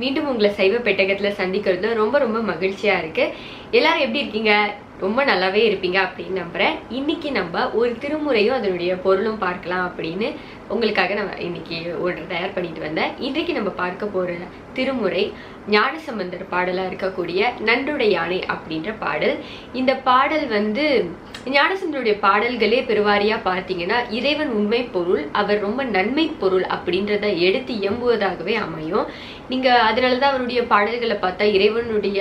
மீண்டும் உங்களை சைவ பெட்டகத்தில் சந்திக்கிறது ரொம்ப ரொம்ப மகிழ்ச்சியாக இருக்குது எல்லாரும் எப்படி இருக்கீங்க? ரொம்ப நல்லாவே இருப்பீங்க அப்படின்னு நம்புகிறேன் இன்னைக்கு நம்ம ஒரு திருமுறையும் அதனுடைய பொருளும் பார்க்கலாம் அப்படின்னு உங்களுக்காக நான் இன்னைக்கு ஒரு தயார் பண்ணிட்டு வந்தேன். இன்றைக்கு நம்ம பார்க்க போகிற திருமுறை ஞானசம்பந்தர் பாடலாக இருக்கக்கூடிய நன்றுடைய யானை அப்படின்ற பாடல். இந்த பாடல் வந்து ஞானசந்தருடைய பாடல்களே பெருவாரியாக பார்த்தீங்கன்னா இறைவன் உண்மை பொருள் அவர் ரொம்ப நன்மை பொருள் அப்படின்றத எடுத்து இயம்புவதாகவே அமையும். நீங்கள் அதனால தான் அவருடைய பாடல்களை பார்த்தா இறைவனுடைய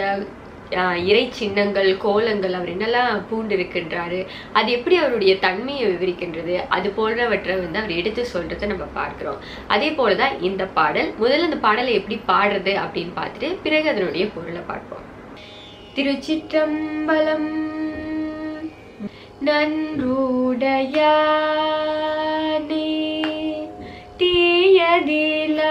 இறை சின்னங்கள் கோலங்கள் அவர் என்னெல்லாம் பூண்டு இருக்கின்றாரு அது எப்படி அவருடைய தன்மையை விவரிக்கின்றது அது போன்றவற்றை வந்து அவர் எடுத்து சொல்றதை நம்ம பார்க்கிறோம். அதே போலதான் இந்த பாடல் முதல்ல இந்த பாடலை எப்படி பாடுறது அப்படின்னு பார்த்துட்டு பிறகு அதனுடைய பொருளை பார்ப்போம். திருச்சிற்றம்பலம் நன்றுடையானே தீயதிலானே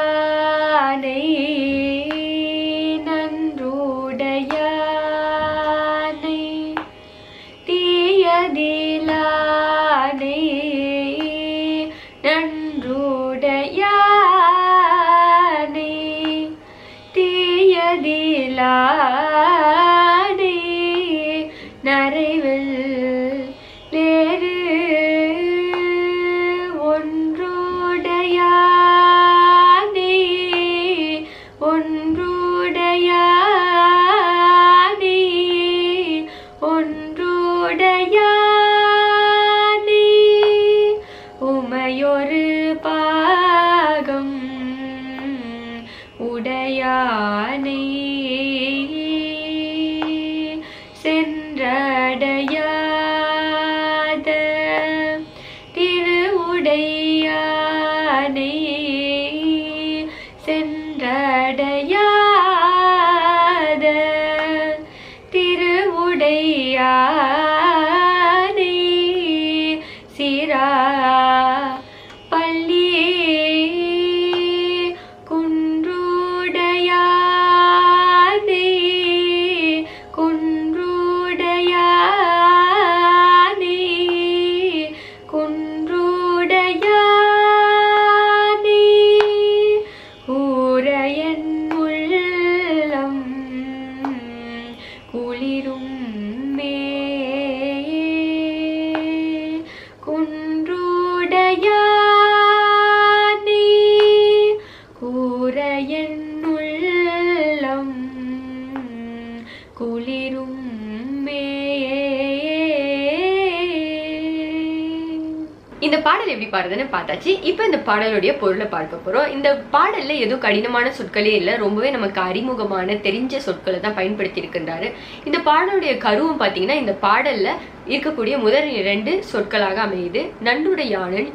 பாடுறதுன்னு பார்த்தாச்சு. இப்போ இந்த பாடலுடைய பொருளை பார்க்க போகிறோம் இந்த பாடலில் எதுவும் கடினமான சொற்களே இல்லை. ரொம்பவே நமக்கு அறிமுகமான தெரிஞ்ச சொற்களை தான் பயன்படுத்தி இருக்கின்றாரு இந்த பாடலுடைய கருவும் பார்த்தீங்கன்னா இந்த பாடலில் இருக்கக்கூடிய முதல் இரண்டு சொற்களாக அமையுது. நன்றுடையானன்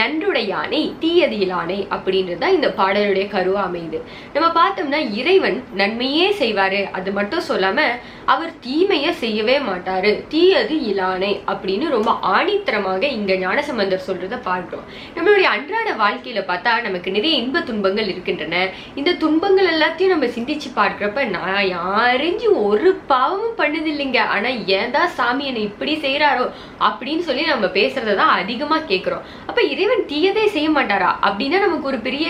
நன்றுடையானை தீயதியிலானை அப்படின்றது தான் இந்த பாடலுடைய கருவா அமையுது. நம்ம பார்த்தோம்னா இறைவன் நன்மையே செய்வாரு. அது மட்டும் சொல்லாம அவர் தீமையை செய்யவே மாட்டாரு. தீயது இலானை அப்படின்னு ரொம்ப ஆணித்தரமாக இங்க ஞானசம்பந்தர் சொல்றத பார்க்கிறோம். நம்மளுடைய அன்றாட வாழ்க்கையில பார்த்தா நமக்கு நிறைய இன்ப துன்பங்கள் இருக்கின்றன. இந்த துன்பங்கள் எல்லாத்தையும் நம்ம சிந்திச்சு பார்க்கிறப்ப நான் யாரெஞ்சு ஒரு பாவமும் பண்ணது இல்லைங்க ஆனா ஏன்டா சாமி என்னை இப்படி செய்யறாரோ அப்படின்னு சொல்லி நம்ம பேசுறத தான் அதிகமா கேட்கிறோம் அப்ப இறைவன் தீயதே செய்ய மாட்டாரா? அப்படின்னா நமக்கு ஒரு பெரிய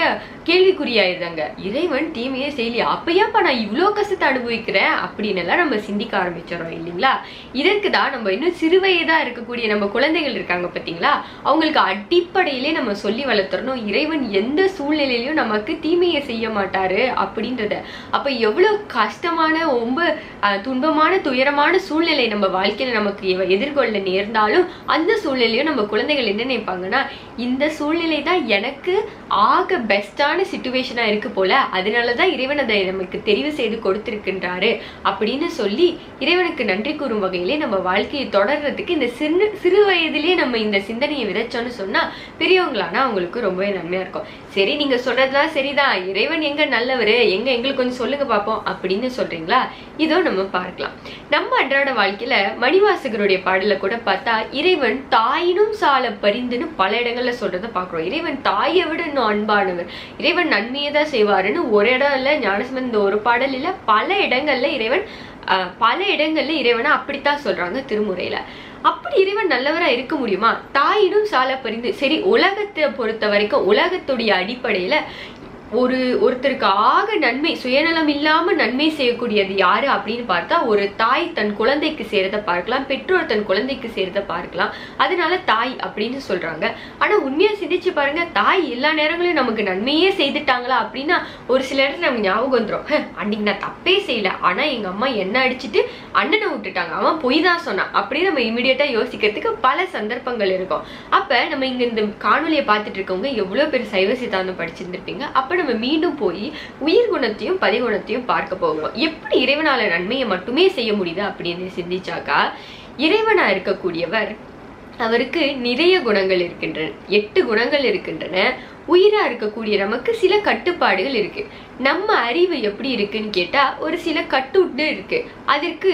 கேள்விக்குறியாயிருதாங்க. இறைவன் தீமையே செய்யலையா? அப்பயாப்பா நான் இவ்வளோ கஷ்டத்தை அனுபவிக்கிறேன்? அப்படின்னு எல்லாம் நம்ம சிந்திக்க ஆரம்பிச்சிடறோம் இல்லைங்களா? இதற்கு தான் நம்ம இன்னும் சிறுவயதா இருக்கக்கூடிய நம்ம குழந்தைகள் இருக்காங்க பார்த்தீங்களா? அவங்களுக்கு அடிப்படையிலே நம்ம சொல்லி வளர்த்துறணும். இறைவன் எந்த சூழ்நிலையிலையும் நமக்கு தீமையை செய்ய மாட்டாரு அப்படின்றத. அப்ப எவ்வளவு கஷ்டமான ரொம்ப துன்பமான துயரமான சூழ்நிலை நம்ம வாழ்க்கையில நமக்கு எதிர்கொள்ள நேர்ந்தாலும் அந்த சூழ்நிலையும் நம்ம குழந்தைகள் என்ன நினைப்பாங்கன்னா இந்த சூழ்நிலை தான் எனக்கு ஆக பெஸ்டான சுச்சுவேஷனா இருக்கு போல. அதனால தான் இறைவன் அதை நமக்கு தெரிவு செய்து கொடுத்துருக்கின்றாரு அப்படின்னு சொல்லி இறைவனுக்கு நன்றி கூறும் வகையிலே நம்ம வாழ்க்கையை தொடர்றதுக்கு இந்த சிறு சிறு வயதிலேயே நம்ம இந்த சிந்தனையை விதைச்சோம்னு சொன்னா பெரியவங்களானா அவங்களுக்கு ரொம்பவே நன்மையா இருக்கும். சரி நீங்க சொல்றதுலாம் சரிதான். இறைவன் எங்க நல்லவர்? எங்க எங்களுக்கு கொஞ்சம் சொல்லுங்க பார்ப்போம் அப்படின்னு சொல்றீங்களா? இதோ நம்ம பார்க்கலாம். நம்ம அன்றாட வாழ்க்கையில மணிவாசகருடைய பாடல கூட பார்த்தா இறைவன் தாயினும் சால பரிந்துன்னு பல இடங்கள்ல சொல்றதை பாக்குறோம் இறைவன் தாயை விட இன்னும் அன்பானவர். இறைவன் நன்மையை தான் செய்வாருன்னு ஒரு இடம் இல்ல ஞானசம்பந்த இந்த ஒரு பாடல் இல்ல பல இடங்கள்ல இறைவன் ஆஹ், பல இடங்கள்ல இறைவனை அப்படித்தான் சொல்றாங்க திருமுறையில. அப்படி இறைவன் நல்லவரா இருக்க முடியுமா? தாயினும் சால பரிந்து சரி உலகத்தை பொறுத்த வரைக்கும் உலகத்துடைய அடிப்படையில ஒரு ஒருத்தருக்கு ஆக நன்மை சுயநலம் இல்லாம நன்மை செய்யக்கூடியது யாரு அப்படின்னு பார்த்தா ஒரு தாய் தன் குழந்தைக்கு சேரத பார்க்கலாம் பெற்றோர் தன் குழந்தைக்கு சேரத பார்க்கலாம். அதனால தாய் அப்படின்னு சொல்றாங்க. ஆனா உண்மையா சிந்திச்சு பாருங்க தாய் எல்லா நேரங்களையும் நமக்கு நன்மையே செய்துட்டாங்களா அப்படின்னா ஒரு சில இடத்துல நமக்கு ஞாபகம் வந்துடும் அன்னைக்கு நான் தப்பே செய்யல. ஆனா எங்க அம்மா என்ன அடிச்சுட்டு அண்ணனை விட்டுட்டாங்க. அவன் பொய் தான் சொன்னான். அப்படின்னு நம்ம இமீடியட்டா யோசிக்கிறதுக்கு பல சந்தர்ப்பங்கள் இருக்கும். அப்ப நம்ம இங்க இந்த காணொலியை பார்த்துட்டு இருக்கவங்க எவ்வளவு பேர் சைவ சித்தாந்தம் படிச்சிருந்திருப்பீங்க. அப்ப நம்ம மீண்டும் போய் உயிர் குணத்தையும் பதிகுணத்தையும் பார்க்க போவோம். எப்படி இறைவனால நன்மையை மட்டுமே செய்ய முடியுது அப்படின்னு சிந்திச்சாக்கா இறைவனா இருக்கக்கூடியவர் அவருக்கு நிறைய குணங்கள் இருக்கின்றன. எட்டு குணங்கள் இருக்கின்றன. உயிரா இருக்கக்கூடிய நமக்கு சில கட்டுப்பாடுகள் இருக்கு. நம்ம அறிவு எப்படி இருக்குன்னு கேட்டா ஒரு சில கட்டுட்டு இருக்கு. அதற்கு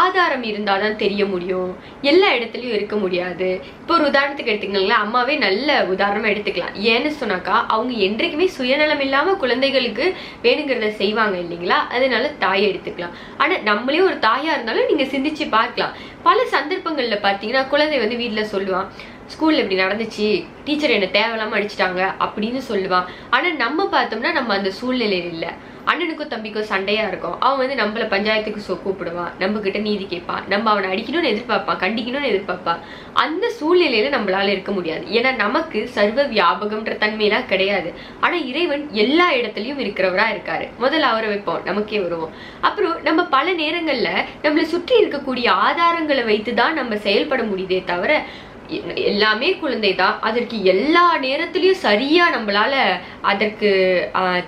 ஆதாரம் இருந்தால் தான் தெரிய முடியும். எல்லா இடத்துலையும் இருக்க முடியாது. இப்போ ஒரு உதாரணத்துக்கு எடுத்துக்கங்களேன். அம்மாவே நல்ல உதாரணமாக எடுத்துக்கலாம். ஏன்னு சொன்னாக்கா அவங்க என்றைக்குமே சுயநலம் இல்லாமல் குழந்தைகளுக்கு வேணுங்கிறத செய்வாங்க இல்லைங்களா? அதனால தாயை எடுத்துக்கலாம். ஆனால் நம்மளே ஒரு தாயாக இருந்தாலும் நீங்கள் சிந்திச்சு பார்க்கலாம். பல சந்தர்ப்பங்களில் பார்த்தீங்கன்னா குழந்தை வந்து வீட்டில் சொல்லுவான் ஸ்கூலில் இப்படி நடந்துச்சு டீச்சர் என்னை தேவையில்லாமல் அடிச்சிட்டாங்க அப்படின்னு சொல்லுவான் ஆனால் நம்ம பார்த்தோம்னா நம்ம அந்த சூழ்நிலையில் இல்லை. அண்ணனுக்கும் தம்பிக்கும் சண்டையாக இருக்கும். அவன் வந்து நம்மள பஞ்சாயத்துக்கு சொ கூப்பிடுவான் நம்மக்கிட்ட நீதி கேட்பான் நம்ம அவனை அடிக்கணும்னு எதிர்பார்ப்பான் கண்டிக்கணும்னு எதிர்பார்ப்பான் அந்த சூழ்நிலையில நம்மளால இருக்க முடியாது. ஏன்னா நமக்கு சர்வ வியாபகம்ன்ற தன்மையெல்லாம் கிடையாது. ஆனால் இறைவன் எல்லா இடத்துலையும் இருக்கிறவரா இருக்காரு. முதல்ல அவரை வைப்போம். நமக்கே வருவோம். அப்புறம் நம்ம பல நேரங்களில் நம்மளை சுற்றி இருக்கக்கூடிய ஆதாரங்களை வைத்து தான் நம்ம செயல்பட முடியுதே தவிர எல்லாமே குழந்தை தான் அதற்கு எல்லா நேரத்துலேயும் சரியா நம்மளால அதற்கு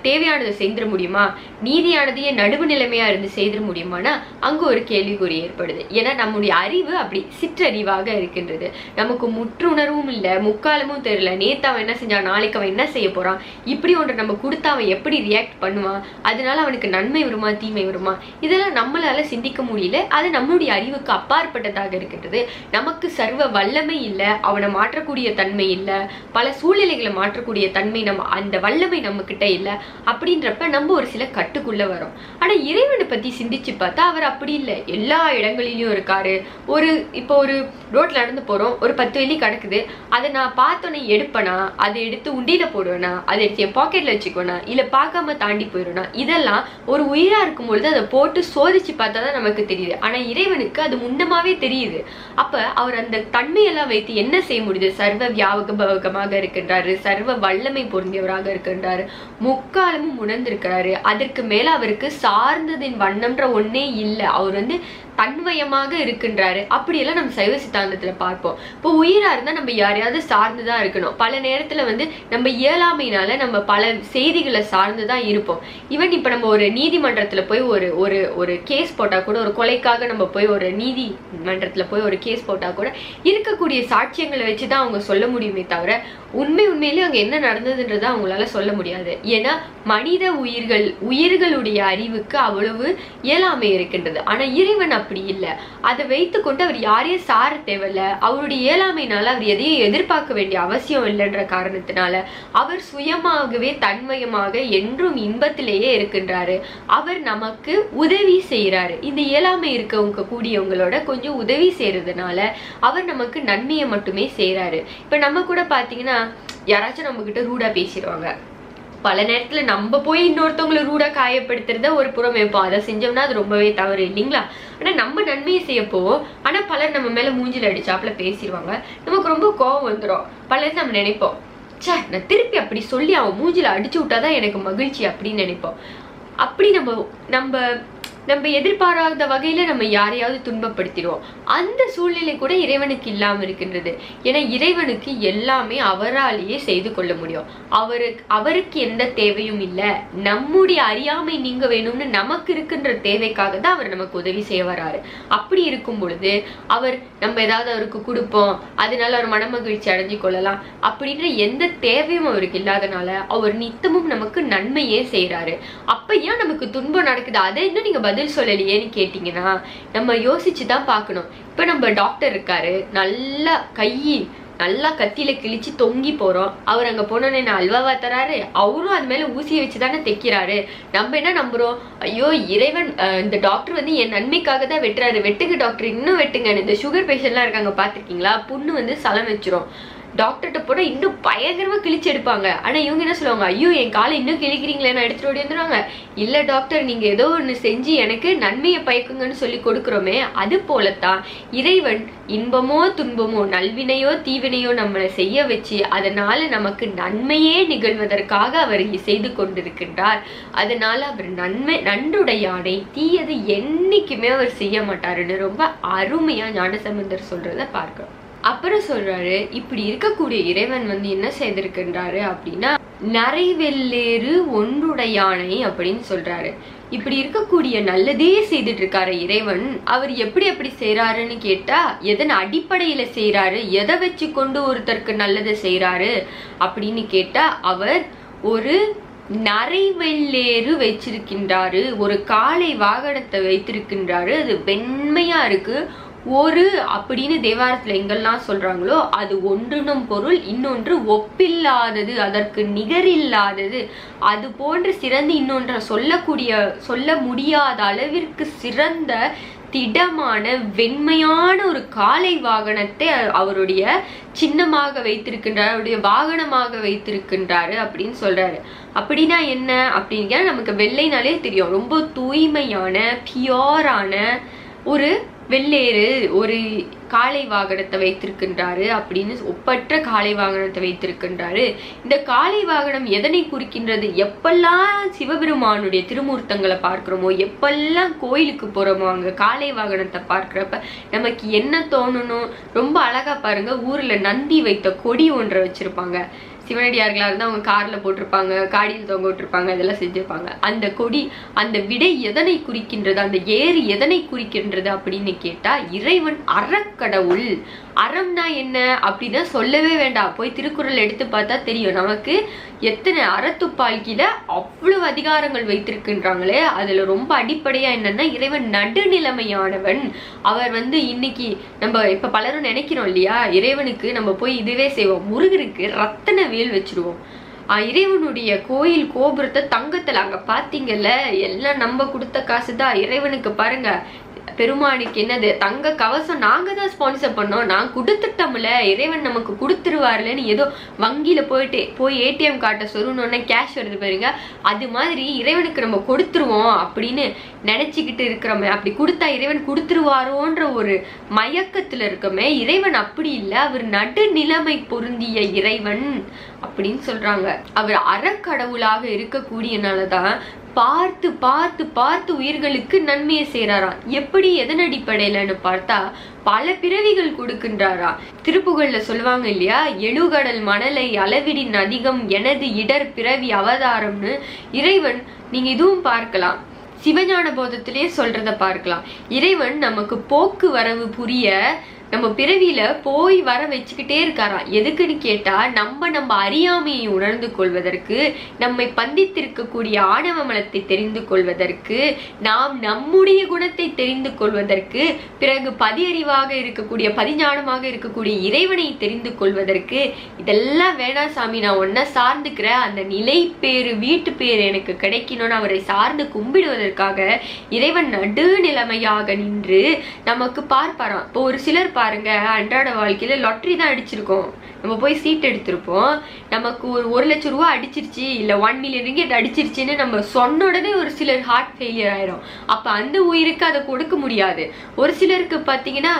தேவையானதை செய்திட முடியுமா? நீதியானதையே நடுவு நிலைமையா இருந்து செய்திட முடியுமானா? அங்க ஒரு கேள்விக்குறி ஏற்படுது. ஏன்னா நம்முடைய அறிவு அப்படி சிற்றறிவாக இருக்கின்றது. நமக்கு முற்றுணர்வும் இல்லை முக்காலமும் தெரியல. நேத்து அவன் என்ன செஞ்சான்? நாளைக்கு அவன் என்ன செய்ய போறான்? இப்படி ஒன்று நம்ம கொடுத்தா அவன் எப்படி ரியாக்ட் பண்ணுவான்? அதனால அவனுக்கு நன்மை வருமா தீமை வருமா? இதெல்லாம் நம்மளால சிந்திக்க முடியல. அது நம்மளுடைய அறிவுக்கு அப்பாற்பட்டதாக இருக்கின்றது. நமக்கு சர்வ வல்லமை இல்லை அவனை மாற்றக்கூடிய தன்மை இல்லை பல சூழ்நிலைகளை மாற்றக்கூடிய தன்மை நம்ம அந்த வல்லமை நம்ம கிட்ட இல்லை அப்படின்றப்ப நம்ம ஒரு சில கட்டுக்குள்ள வரோம். ஆனா இறைவனை பத்தி சிந்திச்சு பார்த்தா அவர் அப்படி இல்லை. எல்லா இடங்களிலும் இருக்காரு. ஒரு இப்போ ஒரு ரோட்ல நடந்து போறோம். ஒரு பத்து வெள்ளி கிடக்குது. அதை நான் பார்த்தோன்னே எடுப்பேனா? அதை எடுத்து உண்டியில் போடுவேனா? அதை எடுத்து என் பாக்கெட்ல வச்சுக்கோனா இல்லை பார்க்காம தாண்டி போயிடுவேனா? இதெல்லாம் ஒரு உயிரா இருக்கும் பொழுது அதை போட்டு சோதிச்சு பார்த்தா தான் நமக்கு தெரியுது. ஆனா இறைவனுக்கு அது முன்னமாவே தெரியுது. அப்ப அவர் அந்த தன்மையெல்லாம் வைத்து என்ன செய்ய முடியுது சர்வ வியாபகமாக இருக்கின்றாரு. சர்வ வல்லமை பொருந்தியவராக இருக்கின்றாரு. முக்காலமும் உணர்ந்திருக்கிறாரு. அதற்கு மேல அவருக்கு சார்ந்ததின் வண்ணம்ன்ற ஒன்னே இல்லை. அவர் வந்து தன்வயமாக இருக்கின்றாரு. அப்படியெல்லாம் நம்ம சைவ சித்தாந்தத்துல பார்ப்போம். இப்போ உயிரா இருந்தா நம்ம யாரையாவது சார்ந்துதான் இருக்கணும். பல நேரத்துல வந்து நம்ம இயலாமையினால நம்ம பல செய்திகளை சார்ந்துதான் இருப்போம். ஈவன் இப்ப நம்ம ஒரு நீதிமன்றத்துல போய் ஒரு ஒரு ஒரு கேஸ் போட்டா கூட ஒரு கொலைக்காக நம்ம போய் ஒரு நீதிமன்றத்துல போய் ஒரு கேஸ் போட்டா கூட இருக்கக்கூடிய சாட்சியங்களை வச்சு தான் அவங்க சொல்ல முடியுமே தவிர உண்மை உண்மையிலேயே அங்கே என்ன நடந்ததுன்றதை அவங்களால சொல்ல முடியாது. ஏன்னா மனித உயிர்கள் உயிர்களுடைய அறிவுக்கு அவ்வளவு இயலாமை இருக்கின்றது. ஆனால் இறைவன் அப்படி இல்லை. அதை வைத்துக்கொண்டு அவர் யாரையும் சார தேவையில்ல. அவருடைய இயலாமையினால அவர் எதையும் எதிர்பார்க்க வேண்டிய அவசியம் இல்லைன்ற காரணத்தினால அவர் சுயமாகவே தன்மயமாக என்றும் இன்பத்திலேயே இருக்கின்றாரு. அவர் நமக்கு உதவி செய்கிறாரு இந்த இயலாமை இருக்கவங்க கூடியவங்களோட கொஞ்சம் உதவி செய்யறதுனால அவர் நமக்கு நன்மை நன்மையை மட்டுமே செய்கிறாரு இப்ப நம்ம கூட பாத்தீங்கன்னா யாராச்சும் நம்ம கிட்ட ரூடா பேசிடுவாங்க. பல நேரத்துல நம்ம போய் இன்னொருத்தவங்களை ரூடா காயப்படுத்துறத ஒரு புறம் வைப்போம். அதை செஞ்சோம்னா அது ரொம்பவே தவறு இல்லைங்களா? ஆனா நம்ம நன்மையை செய்யப்போ ஆனால் ஆனா பலர் நம்ம மேல மூஞ்சில் அடிச்சாப்புல பேசிடுவாங்க. நமக்கு ரொம்ப கோவம் வந்துடும் பலர் நம்ம நினைப்போம் சே நான் திருப்பி அப்படி சொல்லி அவன் மூஞ்சில அடிச்சு விட்டாதான் எனக்கு மகிழ்ச்சி அப்படின்னு நினைப்போம். அப்படி நம்ம நம்ம நம்ம எதிர்பாராத வகையில நம்ம யாரையாவது துன்பப்படுத்திடுவோம். அந்த சூழ்நிலை கூட இறைவனுக்கு இல்லாம இருக்கின்றது. ஏன்னா இறைவனுக்கு எல்லாமே அவராலேயே செய்து கொள்ள முடியும். அவருக்கு அவருக்கு எந்த தேவையும் இல்லை. நம்முடைய அறியாமை நீங்க வேணும்னு நமக்கு இருக்கின்ற தேவைக்காக தான் அவர் நமக்கு உதவி செய்ய வராரு. அப்படி இருக்கும் பொழுது அவர் நம்ம ஏதாவது அவருக்கு கொடுப்போம். அதனால அவர் மனமகிழ்ச்சி அடைஞ்சு கொள்ளலாம். அப்படின்ற எந்த தேவையும் அவருக்கு இல்லாதனால அவர் நித்தமும் நமக்கு நன்மையே செய்யறாரு அப்ப ஏன் நமக்கு துன்பம் நடக்குது? அதை இன்னும் நீங்க பதில் சொல்லலையேன்னு கேட்டிங்கன்னா நம்ம யோசிச்சு தான் பார்க்கணும். இப்போ நம்ம டாக்டர் இருக்காரு நல்லா கை நல்லா கத்தியில கிழிச்சு தொங்கி போறோம். அவர் அங்க போனோன்னே என்ன அல்வாவா தராரு? அவரும் அது மேல ஊசியை வச்சு தானே தைக்கிறாரு. நம்ம என்ன நம்புறோம்? ஐயோ இறைவன் இந்த டாக்டர் வந்து என் நன்மைக்காக தான் வெட்டுறாரு. வெட்டுங்க டாக்டர் இன்னும் வெட்டுங்க இந்த சுகர் பேஷண்ட்லாம் இருக்காங்க பாத்திருக்கீங்களா புண்ணு வந்து சலம் வச்சிரும். டாக்டர்கிட்ட போனால் இன்னும் பயங்கரமாக கிழிச்சு எடுப்பாங்க. ஆனால் இவங்க என்ன சொல்லுவாங்க? ஐயோ என் காலை இன்னும் கிழிக்கிறீங்களே நான் எடுத்துகிட்டு ஓடி வந்துடுவாங்க இல்லை டாக்டர் நீங்கள் ஏதோ ஒன்று செஞ்சு எனக்கு நன்மையை பயக்குங்கன்னு சொல்லி கொடுக்குறோமே அது போலத்தான் இறைவன் இன்பமோ துன்பமோ நல்வினையோ தீவினையோ நம்மளை செய்ய வச்சு அதனால் நமக்கு நன்மையே நிகழ்வதற்காக அவர் செய்து கொண்டிருக்கின்றார். அதனால் அவர் நன்மை நன்றுடையானை தீயது என்னைக்குமே அவர் செய்ய மாட்டாருன்னு ரொம்ப அருமையாக ஞானசம்பந்தர் சொல்கிறத பார்க்குறோம். அப்புறம் சொல்றாரு இப்படி இருக்கக்கூடிய இறைவன் வந்து என்ன செய்திருக்கின்றாரு அப்படின்னா நரைவெல்லேறு ஒன்றுடையானை அப்படின்னு சொல்றாரு. இப்படி இருக்கக்கூடிய நல்லதே செய்துட்டு இருக்காரு இறைவன். அவர் எப்படி எப்படி செய்யறாருன்னு கேட்டா எதன் அடிப்படையில செய்யறாரு எதை வச்சு கொண்டு ஒருத்தருக்கு நல்லதை செய்யறாரு அப்படின்னு கேட்டா அவர் ஒரு நரைவெள்ளேறு வச்சிருக்கின்றாரு. ஒரு காலை வாகனத்தை வைத்திருக்கின்றாரு. அது வெண்மையா இருக்கு. ஒரு அப்படின்னு தேவாரத்துல எங்கெல்லாம் சொல்றாங்களோ அது ஒன்றுனும் பொருள் இன்னொன்று ஒப்பில்லாதது அதற்கு நிகரில்லாதது. அது போன்று சிறந்து இன்னொன்றை சொல்லக்கூடிய சொல்ல முடியாத அளவிற்கு சிறந்த திடமான வெண்மையான ஒரு காலை வாகனத்தை அவருடைய சின்னமாக வைத்திருக்கின்றார் அவருடைய வாகனமாக வைத்திருக்கின்றாரு அப்படின்னு சொல்றாரு. அப்படின்னா என்ன? அப்படிங்கிற நமக்கு வெள்ளைனாலே தெரியும். ரொம்ப தூய்மையான பியோரான ஒரு வெள்ளேறு ஒரு காளை வாகனத்தை வைத்திருக்கின்றாரு அப்படின்னு ஒப்பற்ற காளை வாகனத்தை வைத்திருக்கின்றாரு. இந்த காளை வாகனம் எதனை குறிக்கின்றது? எப்பெல்லாம் சிவபெருமானுடைய திருமூர்த்தங்களை பார்க்குறோமோ எப்பெல்லாம் கோயிலுக்கு போகிறோமோ அங்கே காளை வாகனத்தை பார்க்குறப்ப நமக்கு என்ன தோணணும்? ரொம்ப அழகா பாருங்க ஊரில் நந்தி வைத்த கொடி ஒன்றை வச்சுருப்பாங்க. சிவனடியார்களாக இருந்தா அவங்க காரில் போட்டிருப்பாங்க காடியில் தொங்க விட்டுருப்பாங்க இதெல்லாம் செஞ்சுருப்பாங்க. அந்த கொடி அந்த விடை எதனை குறிக்கின்றது அந்த ஏறு எதனை குறிக்கின்றது அப்படின்னு கேட்டா இறைவன் அறக்கடவுள். அறம்னா என்ன அப்படின்னா சொல்லவே வேண்டாம். போய் திருக்குறள் எடுத்து பார்த்தா தெரியும். நமக்கு எத்தனை அறத்துப்பால்கில அவ்வளவு அதிகாரங்கள் வைத்திருக்கின்றாங்களே? அதுல ரொம்ப அடிப்படையா என்னன்னா இறைவன் நடுநிலைமையானவன். அவர் வந்து இன்னைக்கு நம்ம இப்ப பலரும் நினைக்கிறோம் இல்லையா? இறைவனுக்கு நம்ம போய் இதுவே செய்வோம். முருகருக்கு ரத்தன வேல் வச்சிருவோம். இறைவனுடைய கோயில் கோபுரத்தை தங்கத்துல அங்க பாத்தீங்கல்ல எல்லாம் நம்ம கொடுத்த காசுதான். இறைவனுக்கு பாருங்க பெருமானுக்கு என்னது? தங்க கவசம் நாங்க தான் ஸ்பான்சர் பண்ணோம். நான் கொடுத்துட்டோம்ல இறைவன் நமக்கு கொடுத்துருவாருலன்னு ஏதோ வங்கியில போயிட்டு போய் ஏடிஎம் கார்டை சொருனோடனே கேஷ் வருது பாருங்க. அது மாதிரி இறைவனுக்கு நம்ம கொடுத்துருவோம் அப்படின்னு நினைச்சுக்கிட்டு இருக்கிறோமே அப்படி கொடுத்தா இறைவன் கொடுத்துருவாரோன்ற ஒரு மயக்கத்துல இருக்கோமே இறைவன் அப்படி இல்லை. அவர் நடுநிலைமை பொருந்திய இறைவன் அப்படின்னு சொல்றாங்க. அவர் அறக்கடவுளாக இருக்கக்கூடியனாலதான் பார்த்து பார்த்து பார்த்து உயிர்களுக்கு நன்மையை செய்கிறாராம் எப்படி எதன் அடிப்படையிலன்னு பார்த்தா பல பிறவிகள் கொடுக்கின்றாரா? திருப்புகள்ல சொல்லுவாங்க இல்லையா? எழுகடல் மணலை அளவிடின் அதிகம் எனது இடர் பிறவி அவதாரம்னு இறைவன் நீங்க இதுவும் பார்க்கலாம். சிவஞான போதத்திலே சொல்றத பார்க்கலாம். இறைவன் நமக்கு போக்குவரவு புரிய நம்ம பிறவியில போய் வர வச்சுக்கிட்டே இருக்காராம். எதுக்குன்னு கேட்டா நம்ம நம்ம அறியாமையை உணர்ந்து கொள்வதற்கு நம்மை பந்தித்திருக்கக்கூடிய ஆணவ மலத்தை தெரிந்து கொள்வதற்கு நாம் நம்முடைய குணத்தை தெரிந்து கொள்வதற்கு பிறகு பதியறிவாக இருக்கக்கூடிய பதிஞானமாக இருக்கக்கூடிய இறைவனை தெரிந்து கொள்வதற்கு இதெல்லாம் வேணா சாமி நான் ஒன்ன சார்ந்துக்கிறேன் அந்த நிலை பேரு வீட்டு பேர் எனக்கு கிடைக்கணும்னு அவரை சார்ந்து கும்பிடுவதற்காக இறைவன் நடுநிலைமையாக நின்று நமக்கு பார்ப்பாராம். இப்போ ஒரு சிலர் பாருங்க அன்றாட வாழ்க்கையில லாட்ரி தான் அடிச்சிருக்கோம். நம்ம போய் சீட் எடுத்திருப்போம். நமக்கு ஒரு ஒரு லட்சம் ரூபா அடிச்சிருச்சு இல்ல ஒன் மில்லியன் ரிங்கெட் அடிச்சிருச்சுன்னு நம்ம சொன்ன உடனே ஒரு சிலர் ஹார்ட் ஃபெயிலியர் ஆயிரும். அப்ப அந்த உயிருக்கு அதை கொடுக்க முடியாது. ஒரு சிலருக்கு பாத்தீங்கன்னா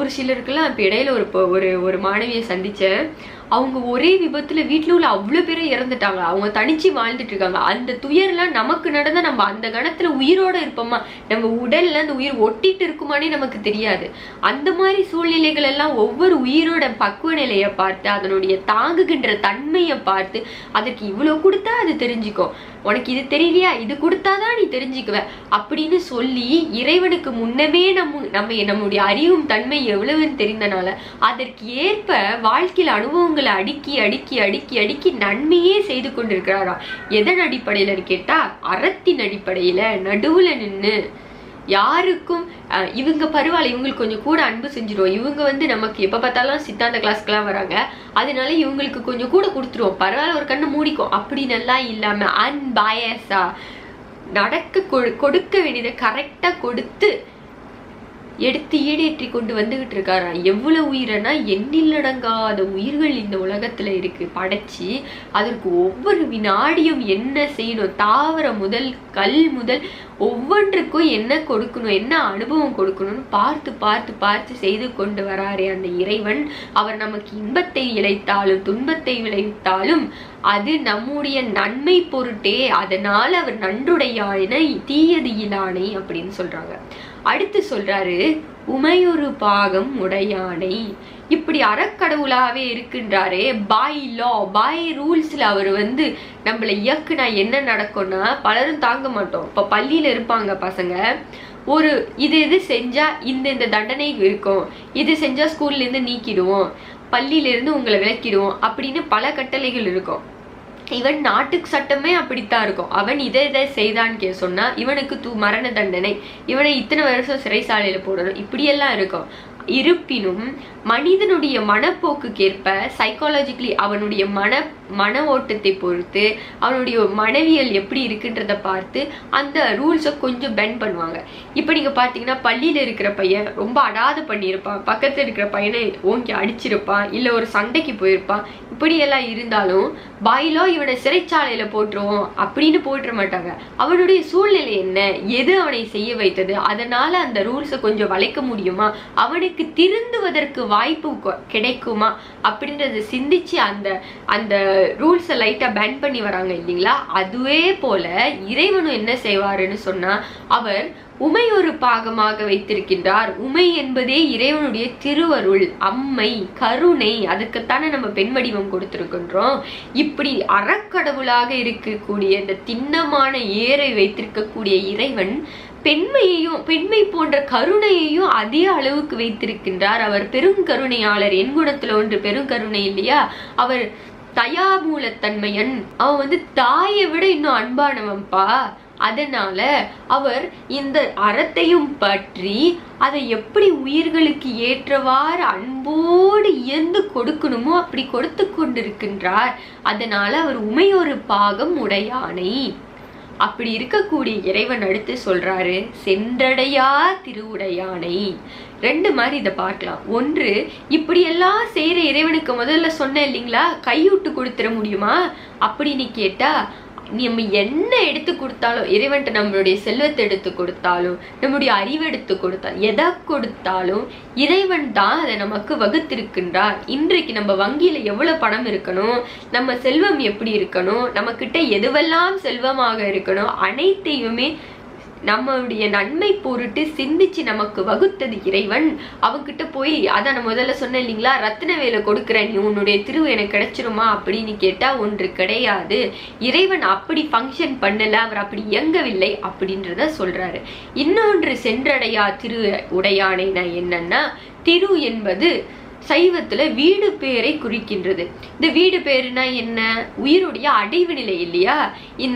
ஒரு சிலருக்குலாம் இப்ப இடையில ஒரு ஒரு ஒரு மாணவியை சந்திச்சேன். அவங்க ஒரே விபத்துல வீட்டில் உள்ள அவ்வளோ பேரை இறந்துட்டாங்க. அவங்க தனிச்சு வாழ்ந்துட்டு இருக்காங்க. அந்த துயர்லாம் நமக்கு நடந்த நம்ம அந்த கணத்துல உயிரோட இருப்போமா? நம்ம உடல்ல அந்த உயிர் ஒட்டிட்டு இருக்குமானே நமக்கு தெரியாது. அந்த மாதிரி சூழ்நிலைகள் எல்லாம் ஒவ்வொரு உயிரோட பக்குவ நிலையை பார்த்து அதனுடைய தாங்குகின்ற தன்மையை பார்த்து அதற்கு இவ்வளோ கொடுத்தா அது தெரிஞ்சுக்கும் உனக்கு இது தெரியலையா? இது கொடுத்தாதான் நீ தெரிஞ்சுக்குவ. அப்படின்னு சொல்லி இறைவனுக்கு முன்னமே நம்ம நம்ம நம்முடைய அறிவும் தன்மை எவ்வளவுன்னு தெரிந்தனால அதற்கு ஏற்ப வாழ்க்கையில் அனுபவம் அனுபவங்களை அடுக்கி அடுக்கி அடுக்கி அடுக்கி நன்மையே செய்து கொண்டிருக்கிறாராம் எதன் அடிப்படையில்ன்னு கேட்டால் அறத்தின் அடிப்படையில் நடுவில் நின்று யாருக்கும் இவங்க பரவாயில்ல இவங்களுக்கு கொஞ்சம் கூட அன்பு செஞ்சிருவோம். இவங்க வந்து நமக்கு எப்போ பார்த்தாலும் சித்தாந்த கிளாஸ்க்கெலாம் வராங்க. அதனால இவங்களுக்கு கொஞ்சம் கூட கொடுத்துருவோம். பரவாயில்ல ஒரு கண்ணு மூடிக்கும் அப்படி நல்லா இல்லாமல் அன்பயஸாக நடக்க கொடு- கொடுக்க வேண்டியதை கரெக்டாக கொடுத்து எடுத்து ஈடேற்றி கொண்டு வந்துகிட்டு இருக்காராம் எவ்வளவு உயிரைனா? எண்ணிலடங்காத உயிர்கள் இந்த உலகத்துல இருக்கு. படைச்சு அதற்கு ஒவ்வொரு வினாடியும் என்ன செய்யணும்? தாவர முதல் கல் முதல் ஒவ்வொன்றுக்கும் என்ன கொடுக்கணும் என்ன அனுபவம் கொடுக்கணும்னு பார்த்து பார்த்து பார்த்து செய்து கொண்டு வராரே அந்த இறைவன். அவர் நமக்கு இன்பத்தை இழைத்தாலும் துன்பத்தை விளைவித்தாலும் அது நம்முடைய நன்மை பொருட்டே அதனால அவர் நன்றுடையானை தீயது இலானை அப்படின்னு சொல்றாங்க. அடுத்து சொல்றாரு உமையொரு பாகம் உடையானை இப்படி அறக்கடவுளாகவே இருக்கின்றாரே. பாய் லா பாய் ரூல்ஸில் அவர் வந்து நம்மளை இயக்குனா என்ன நடக்கும்னா பலரும் தாங்க மாட்டோம். இப்போ பள்ளியில் இருப்பாங்க பசங்க. ஒரு இது இது செஞ்சால் இந்த இந்த தண்டனை இருக்கும். இது செஞ்சால் ஸ்கூல்ல இருந்து நீக்கிடுவோம். பள்ளியிலேருந்து உங்களை விளக்கிடுவோம் அப்படின்னு பல கட்டளைகள் இருக்கும். இவன் நாட்டுக்கு சட்டமே அப்படித்தான் இருக்கும். அவன் இதை இதை செய்தான்னு கே சொன்னா இவனுக்கு தூ மரண தண்டனை. இவனை இத்தனை வருஷம் சிறைசாலையில போடணும். இப்படியெல்லாம் இருக்கும். இருப்பினும் மனிதனுடைய மனப்போக்குக்கேற்ப சைக்காலஜிக்கலி அவனுடைய மன மன ஓட்டத்தை பொறுத்து அவனுடைய மனவியல் எப்படி இருக்குன்றத பார்த்து அந்த ரூல்ஸை கொஞ்சம் பெண்ட் பண்ணுவாங்க. இப்போ நீங்க பார்த்தீங்கன்னா பள்ளியில இருக்கிற பையன் ரொம்ப அடாது பண்ணியிருப்பான். பக்கத்துல இருக்கிற பையனை ஓங்கி அடிச்சிருப்பான். இல்லை ஒரு சண்டைக்கு போயிருப்பான். இப்படியெல்லாம் இருந்தாலும் பாயிலோ இவனை சிறைச்சாலையில போட்டுருவோம் அப்படின்னு போட்டுற மாட்டாங்க. அவனுடைய சூழ்நிலை என்ன? எது அவனை செய்ய வைத்தது? அதனால அந்த ரூல்ஸை கொஞ்சம் வளைக்க முடியுமா? அவனுக்கு திருந்துவதற்கு வாய்ப்பு கொ- கிடைக்குமா? அப்படின்றத சிந்திச்சு அந்த அந்த ரூல்ஸை லைட்டாக பேன் பண்ணி வராங்க இல்லைங்களா? அதுவே போல இறைவனும் என்ன செய்வாருன்னு சொன்னால் அவர் உமை ஒரு பாகமாக வைத்திருக்கின்றார். உமை என்பதே இறைவனுடைய திருவருள் அம்மை கருணை. அதுக்குத்தானே நம்ம பெண் வடிவம் கொடுத்திருக்கின்றோம். இப்படி அறக்கடவுளாக இருக்கக்கூடிய இந்த திண்ணமான ஏரை வைத்திருக்கக்கூடிய இறைவன் பெண்மையையும் பெண்மை போன்ற கருணையையும் அதே அளவுக்கு வைத்திருக்கின்றார். அவர் பெருங்கருணையாளர் என் குணத்துல ஒன்று பெருங்கருணை இல்லையா? அவர் தயாமூலத்தன்மையன். அவன் வந்து தாயை விட இன்னும் அன்பானவன்பா. அதனால அவர் இந்த அறத்தையும் பற்றி அதை எப்படி உயிர்களுக்கு ஏற்றவாறு அன்போடு இயந்து கொடுக்கணுமோ அப்படி கொடுத்து கொண்டிருக்கின்றார். அதனால அவர் உமையொரு பாகம் உடையானை. அப்படி இருக்கக்கூடிய இறைவன் அடுத்து சொல்றாரு சென்றடையா திருவுடையானை. ரெண்டு மாதிரி இதை பார்க்கலாம். ஒன்று இப்படியெல்லாம் செய்யற இறைவனுக்கு முதல்ல சொன்னேன் இல்லைங்களா? கையூட்டு கொடுத்துட முடியுமா? அப்படின்னு கேட்டா நம்ம என்ன எடுத்து கொடுத்தாலும் இறைவன்ட்ட நம்மளுடைய செல்வத்தை எடுத்து கொடுத்தாலும் நம்முடைய அறிவு எடுத்து கொடுத்தாலும் எதை கொடுத்தாலும் இறைவன் தான் அதை நமக்கு வகுத்திருக்கின்றார். இன்றைக்கு நம்ம வங்கியில எவ்வளவு பணம் இருக்கணும்? நம்ம செல்வம் எப்படி இருக்கணும்? நம்ம கிட்ட எதுவெல்லாம் செல்வமாக இருக்கணும்? அனைத்தையுமே நம்மளுடைய நன்மை பொருட்டு சிந்திச்சு நமக்கு வகுத்தது இறைவன். அவங்கிட்ட போய் அதான் நான் முதல்ல சொன்னேன் இல்லைங்களா? ரத்தின வேலை கொடுக்குறேன். நீ உன்னுடைய திருவு எனக்கு கிடைச்சிருமா? அப்படின்னு கேட்டா ஒன்று கிடையாது. இறைவன் அப்படி ஃபங்க்ஷன் பண்ணல. அவர் அப்படி இயங்கவில்லை. அப்படின்றத சொல்றாரு. இன்னொன்று சென்றடையா திரு உடையானைனா என்னன்னா திரு என்பது சைவத்துல வீடு பேரை குறிக்கின்றது. இந்த வீடு பேருனா என்ன? உயிருடைய அடைவு நிலை இல்லையா?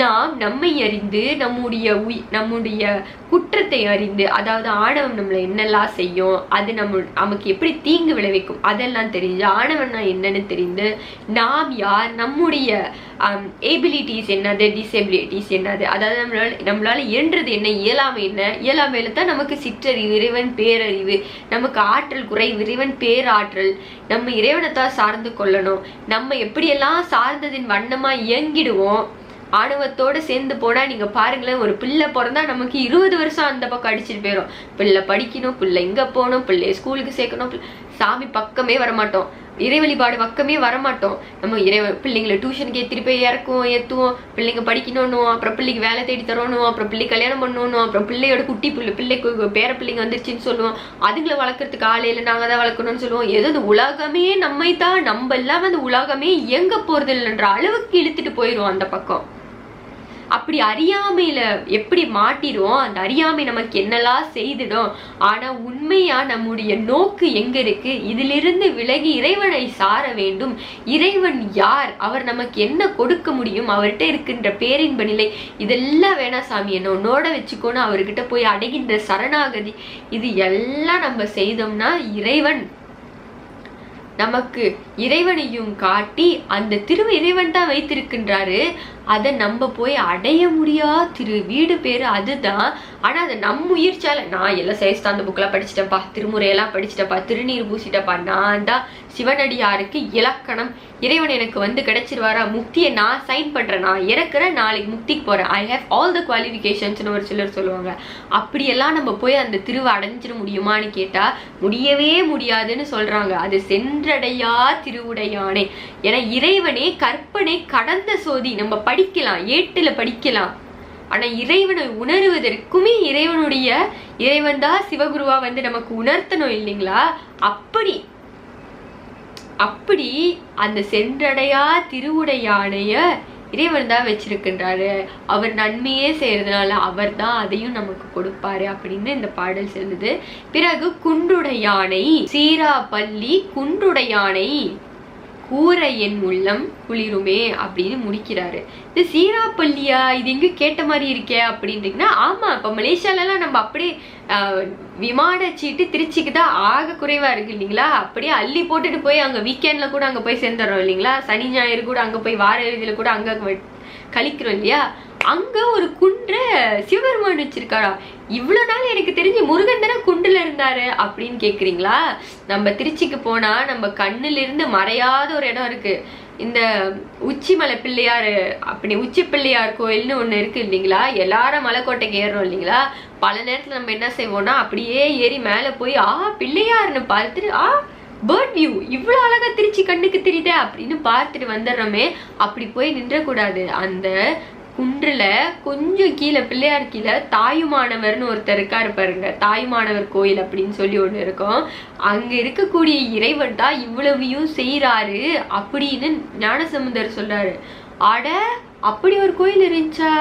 நாம் நம்மை அறிந்து நம்முடைய உய் நம்முடைய குற்றத்தை அறிந்து அதாவது ஆணவம் நம்மளை என்னெல்லாம் செய்யும் அது நம்ம நமக்கு எப்படி தீங்கு விளைவிக்கும் அதெல்லாம் தெரிஞ்சு ஆணவம்னா என்னன்னு தெரிந்து நாம் யார்? நம்முடைய ஏபிலிட்டிஸ் என்னது? டிசபிலிட்டிஸ் என்னது? அதாவது நம்மளால நம்மளால இயன்றது என்ன? இயலாமை என்ன? இயலாமையில தான் நமக்கு சிற்றறிவு இறைவன் பேரறிவு நமக்கு ஆற்றல் குறைவு இறைவன் பேராற்றல் நம்ம இறைவனை தான் சார்ந்து கொள்ளணும். நம்ம எப்படியெல்லாம் சார்ந்ததின் வண்ணமா இயங்கிடுவோம் ஆணவத்தோட சேர்ந்து போனா நீங்க பாருங்களேன் ஒரு பிள்ளை பிறந்தா நமக்கு இருபது வருஷம் அந்த பக்கம் அடிச்சிட்டு போயிடும் பிள்ளை படிக்கணும் பிள்ளை இங்க போகணும் பிள்ளைய ஸ்கூலுக்கு சேர்க்கணும் சாமி பக்கமே வரமாட்டோம். இறை வழிபாடு பக்கமே வரமாட்டோம். நம்ம இறை பிள்ளைங்களை டியூஷனுக்கு ஏற்றிட்டு போய் இறக்குவோம் ஏற்றுவோம் பிள்ளைங்க படிக்கணும் அப்புறம் பிள்ளைக்கு வேலை தேடி தரணும் அப்புறம் பிள்ளை கல்யாணம் பண்ணணும் அப்புறம் பிள்ளையோட குட்டி பிள்ளை பிள்ளைக்கு பேர பிள்ளைங்க வந்துருச்சுன்னு சொல்லுவோம். அதுங்களை வளர்க்கறதுக்கு இல்லை நாங்கள் தான் வளர்க்கணும்னு சொல்லுவோம். ஏதோ இந்த உலகமே நம்மை தான் நம்ம எல்லாம் அந்த உலகமே இயங்க போறது இல்லைன்ற அளவுக்கு இழுத்துட்டு போயிடுவோம் அந்த பக்கம். அப்படி அறியாமையில எப்படி மாட்டிடுவோம்? அந்த அறியாமை நமக்கு என்னெல்லாம் செய்திடும்? ஆனா உண்மையா நம்முடைய நோக்கு எங்க இருக்கு? இதிலிருந்து விலகி இறைவனை சார வேண்டும். இறைவன் யார்? அவர் நமக்கு என்ன கொடுக்க முடியும்? அவர்கிட்ட இருக்கின்ற பேரின்ப நிலை இதெல்லாம் வேணா சாமி என்ன உன்னோட வச்சுக்கோன்னு அவர்கிட்ட போய் அடைகின்ற சரணாகதி இது எல்லாம் நம்ம செய்தோம்னா இறைவன். நமக்கு இறைவனையும் காட்டி அந்த திரு இறைவன் தான் வைத்திருக்கின்றாரு. அதை நம்ம போய் அடைய முடியா? திரு வீடு பேர் அதுதான். ஆனால் அதை நம் முயற்சியால நான் எல்லாம் சேஸ்தாந்த புக்கெல்லாம் படிச்சிட்டேன்ப்பா. திருமுறையெல்லாம் படிச்சிட்டப்பா திருநீர் பூசிட்டப்பா நான் தான் சிவனடியாருக்கு இலக்கணம். இறைவன் எனக்கு வந்து கிடைச்சிருவாரா? முக்தியை நான் சைன் பண்ணுறேன் நான் இறக்குறேன் நாளைக்கு முக்திக்கு போகிறேன் ஐ ஹேவ் ஆல் த குவாலிஃபிகேஷன்ஸ்னு ஒரு சிலர் சொல்லுவாங்க. அப்படியெல்லாம் நம்ம போய் அந்த திருவை அடைஞ்சிட முடியுமான்னு கேட்டால் முடியவே முடியாதுன்னு சொல்கிறாங்க அது சென்றடையா? திருவுடையானே. ஏன்னா இறைவனே கற்பனை கடந்த சோதி. நம்ம படிக்கலாம் ஏட்டுல படிக்கலாம். ஆனா இறைவனை உணருவதற்குமே இறைவனுடைய இறைவன் தான் சிவகுருவா வந்து நமக்கு உணர்த்தணும் இல்லைங்களா? அப்படி அப்படி அந்த சென்றடையா திருவுடையானைய இறைவன் தான் வச்சிருக்கின்றாரு. அவர் நன்மையே செய்யறதுனால அவர் தான் அதையும் நமக்கு கொடுப்பாரு அப்படின்னு இந்த பாடல் சொல்லுது. பிறகு குன்றுடையானை பள்ளி குன்றுடையானை. ஊற என் உள்ளம் குளிருமே அப்படின்னு முடிக்கிறாரு. இது சீராப்பள்ளியா? இது எங்க கேட்ட மாதிரி இருக்கே அப்படின்றீங்கன்னா ஆமா இப்ப மலேசியாலலாம் நம்ம அப்படியே விமான சீட்டு திருச்சிக்கு தான் ஆக குறைவா இருக்கு இல்லைங்களா? அப்படியே அள்ளி போட்டுட்டு போய் அங்க வீக்கெண்ட்ல கூட அங்க போய் சேர்ந்துடுறோம் இல்லைங்களா? சனி ஞாயிறு கூட அங்க போய் வார இறுதியில கூட அங்க கழிக்கிறோம் இல்லையா? அங்க ஒரு குன்ற சிவபெருமான் வச்சிருக்காரா? இவ்வளவு நாள் எனக்கு தெரிஞ்சு முருகன் தானே குண்டுல இருந்தாரு அப்படின்னு கேக்குறீங்களா? நம்ம திருச்சிக்கு போனா நம்ம கண்ணுல இருந்து மறையாத ஒரு இடம் இருக்கு. இந்த உச்சிமலை பிள்ளையார் அப்படி உச்சி பிள்ளையார் கோயில்னு ஒன்று இருக்கு இல்லைங்களா? எல்லாரும் மலைக்கோட்டைக்கு ஏறுறோம் இல்லைங்களா? பல நேரத்தில் நம்ம என்ன செய்வோம்னா அப்படியே ஏறி மேலே போய் ஆ பிள்ளையார்னு பார்த்துட்டு ஆ பேர்ட் வியூ இவ்வளோ அழகா திருச்சி கண்ணுக்கு தெரியுதே அப்படின்னு பார்த்துட்டு வந்துடுறோமே. அப்படி போய் நின்றக்கூடாது. அந்த குன்றுல கொஞ்சம் கீழே பிள்ளையார் கீழே தாயுமானவர்னு ஒருத்தர் இருக்காரு பாருங்க. தாயுமானவர் கோயில் அப்படின்னு சொல்லி ஒன்று இருக்கும். அங்க இருக்கக்கூடிய இறைவன் தான் இவ்வளவையும் செய்கிறாரு அப்படின்னு ஞானசமுந்தர் சொல்றாரு. அட அப்படி ஒரு கோயில் இருந்துச்சா?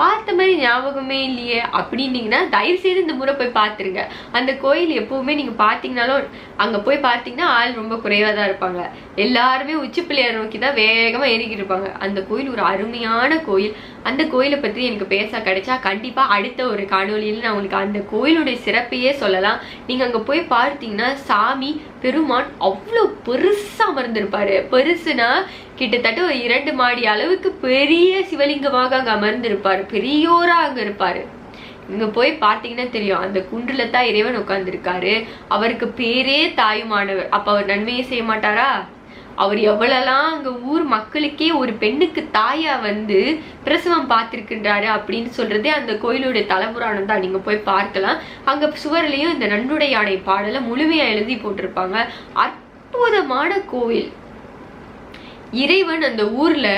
பார்த்த மாதிரி ஞாபகமே இல்லையே அப்படின்னீங்கன்னா தயவு செய்து இந்த முறை போய் பார்த்துருங்க. அந்த கோயில் எப்பவுமே நீங்க பார்த்தீங்கனாலும் அங்க போய் பார்த்தீங்கன்னா ஆள் ரொம்ப குறைவாக தான் இருப்பாங்க. எல்லாருமே உச்சி பிள்ளையார் நோக்கி தான் வேகமா ஏறிக்கிட்டு இருப்பாங்க. அந்த கோயில் ஒரு அருமையான கோயில். அந்த கோயிலை பத்தி எனக்கு பேச கிடைச்சா கண்டிப்பா அடுத்த ஒரு காணொலியில் நான் உங்களுக்கு அந்த கோயிலுடைய சிறப்பையே சொல்லலாம். நீங்க அங்க போய் பார்த்தீங்கன்னா சாமி பெருமான் அவ்வளோ பெருசா அமர்ந்திருப்பாரு. பெருசுனா கிட்டத்தட்ட ஒரு இரண்டு மாடி அளவுக்கு பெரிய சிவலிங்கமாக அங்க அமர்ந்திருப்பாரு. பெரியோரா அங்க இருப்பாரு. இங்க போய் பார்த்தீங்கன்னா தெரியும். அந்த குன்றுல தான் இறைவன் உட்கார்ந்துருக்காரு. அவருக்கு பேரே தாயுமானவர். அப்ப அவர் நன்மையை செய்ய மாட்டாரா? அவர் எவ்வளவுலாம் அங்க ஊர் மக்களுக்கே ஒரு பெண்ணுக்கு தாயா வந்து பிரசவம் பார்த்திருக்கின்றாரு அப்படின்னு சொல்றதே அந்த கோயிலுடைய தலைபுராணம் தான். நீங்க போய் பார்க்கலாம். அங்க சுவர்லயும் இந்த நன்னுடைய யானை பாடலை முழுமையா எழுதி போட்டிருப்பாங்க. அற்புதமான கோவில். இறைவன் அந்த ஊர்ல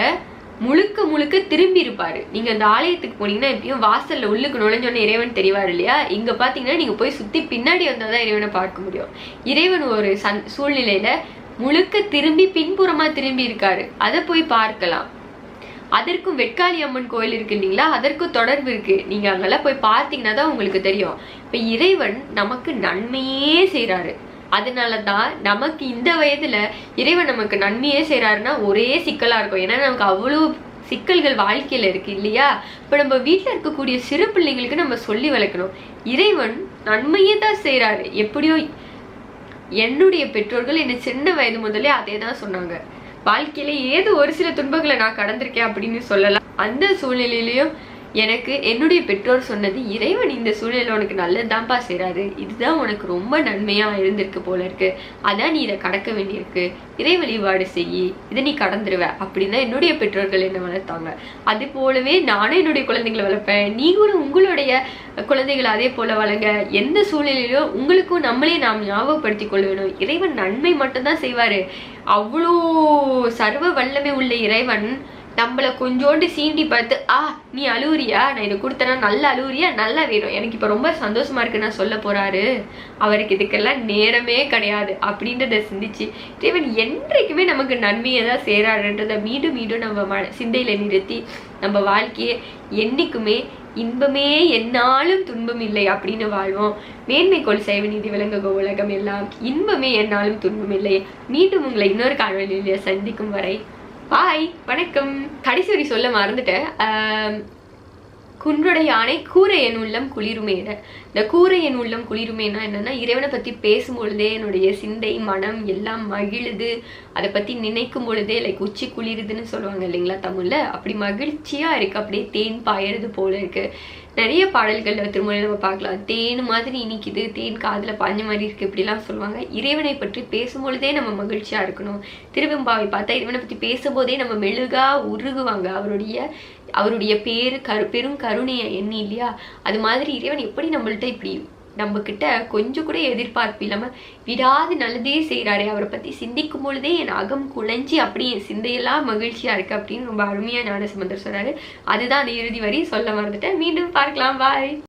முழுக்க முழுக்க திரும்பி இருப்பாரு நீங்க அந்த ஆலயத்துக்கு போனீங்கன்னா எப்பயும் வாசல்ல உள்ளுக்கு நுழைஞ்சோன்னே இறைவன் தெரிவார் இல்லையா? இங்க பாத்தீங்கன்னா நீங்க போய் சுத்தி பின்னாடி வந்தாதான் இறைவனை பார்க்க முடியும். இறைவன் ஒரு சந் சூழ்நிலையில முழுக்க திரும்பி பின்புறமா திரும்பி இருக்காரு அதை போய் பார்க்கலாம். அதற்கும் வெட்காளி அம்மன் கோயில் இருக்கு இல்லைங்களா? அதற்கும் தொடர்பு இருக்கு. நீங்க அங்கெல்லாம் போய் பார்த்தீங்கன்னா தான் உங்களுக்கு தெரியும். இப்ப இறைவன் நமக்கு நன்மையே அதனால அதனாலதான் நமக்கு இந்த வயதுல இறைவன் நமக்கு நன்மையே செய்கிறாருன்னா ஒரே சிக்கலா இருக்கும். ஏன்னா நமக்கு அவ்வளோ சிக்கல்கள் வாழ்க்கையில இருக்கு இல்லையா? இப்ப நம்ம வீட்டில் இருக்கக்கூடிய சிறு பிள்ளைங்களுக்கு நம்ம சொல்லி வளர்க்கணும். இறைவன் நன்மையே தான் செய்கிறாரு எப்படியோ என்னுடைய பெற்றோர்கள் என்னை சின்ன வயது முதலே அதே தான் சொன்னாங்க. வாழ்க்கையில ஏதோ ஒரு சில துன்பங்களை நான் கடந்திருக்கேன் அப்படின்னு சொல்லலாம். அந்த சூழ்நிலையிலையும் எனக்கு என்னுடைய பெற்றோர் சொன்னது இறைவன் இந்த சூழ்நிலை உனக்கு நல்லதுதான்ப்பா செய்கிறாரு இதுதான் உனக்கு ரொம்ப நன்மையாக இருந்திருக்கு போல இருக்கு. அதான் நீ இதை கடக்க வேண்டியிருக்கு. இறை வழிபாடு செய். இதை நீ கடந்துருவ. அப்படின்னு தான் என்னுடைய பெற்றோர்கள் என்னை வளர்த்தாங்க. அது போலவே நானும் என்னுடைய குழந்தைகளை வளர்ப்பேன். நீங்களும் உங்களுடைய குழந்தைகளை அதே போல வளங்க எந்த சூழ்நிலையிலும் உங்களுக்கும் நம்மளே நாம் ஞாபகப்படுத்திக் கொள்ள வேணும் இறைவன் நன்மை மட்டும்தான் செய்வாரு. அவ்வளோ சர்வ வல்லமை உள்ள இறைவன் நம்மள கொஞ்சோண்டு சீண்டி பார்த்து ஆ நீ அழுவுறியா? நான் இதை கொடுத்தேன்னா நல்லா அழுவுறியா? நல்லா வேணும் எனக்கு இப்போ ரொம்ப சந்தோஷமா இருக்கு நான் சொல்ல போறாரு. அவருக்கு இதுக்கெல்லாம் நேரமே கிடையாது அப்படின்றத சிந்திச்சு இறைவன் என்றைக்குமே நமக்கு நன்மையை தான் செய்றாருன்றத மீண்டும் மீண்டும் நம்ம ம சிந்தையில நிறுத்தி நம்ம வாழ்க்கையை என்றைக்குமே இன்பமே என்னாலும் துன்பம் இல்லை அப்படின்னு வாழ்வோம். மேன்மைக்கோள் சைவ நீதி விளங்குக உலகம் எல்லாம். இன்பமே என்னாலும் துன்பம் இல்லை. மீண்டும் உங்களை இன்னொரு காணொலியில சந்திக்கும் வரை ஹாய் வணக்கம். கடைசி சொல்ல மறந்துட்டேன். ஆம், யானை கூரை என் உள்ளம் குளிருமேன இந்த கூரை என் உள்ளம் குளிருமேனா என்னன்னா இறைவனை பத்தி பேசும் பொழுதே என்னுடைய சிந்தை மனம் எல்லாம் மகிழுது. அதை பத்தி நினைக்கும் பொழுதே லைக் உச்சி குளிருதுன்னு சொல்லுவாங்க இல்லைங்களா தமிழ்ல? அப்படி மகிழ்ச்சியா இருக்கு. அப்படியே தேன் பாயறது போல இருக்கு. நிறைய பாடல்கள்ல திருமணம் நம்ம பார்க்கலாம். தேன் மாதிரி இனிக்குது தேன் காதில் பாஞ்ச மாதிரி இருக்குது இப்படிலாம் சொல்லுவாங்க. இறைவனை பற்றி பேசும்பொழுதே நம்ம மகிழ்ச்சியாக இருக்கணும். திருவெம்பாவை பார்த்தா இறைவனை பற்றி பேசும்போதே நம்ம மெழுகா உருகுவாங்க. அவருடைய அவருடைய பேரு கரு பெரும் கருணையை எண்ணி இல்லையா? அது மாதிரி இறைவன் எப்படி நம்மள்ட்ட இப்படி நம்ம கிட்ட கொஞ்சம் கூட எதிர்பார்ப்பு இல்லாம விடாது நல்லதே செய்றாரே அவரை பத்தி சிந்திக்கும் பொழுதே என் அகம் குழஞ்சி அப்படி என் சிந்தையெல்லாம் மகிழ்ச்சியா இருக்கு அப்படின்னு ரொம்ப அருமையா ஞானசம்பந்தர் சொல்கிறாரு அதுதான் அந்த இறுதி வரி. சொல்ல மறந்துட்டேன். மீண்டும் பார்க்கலாம். பாய்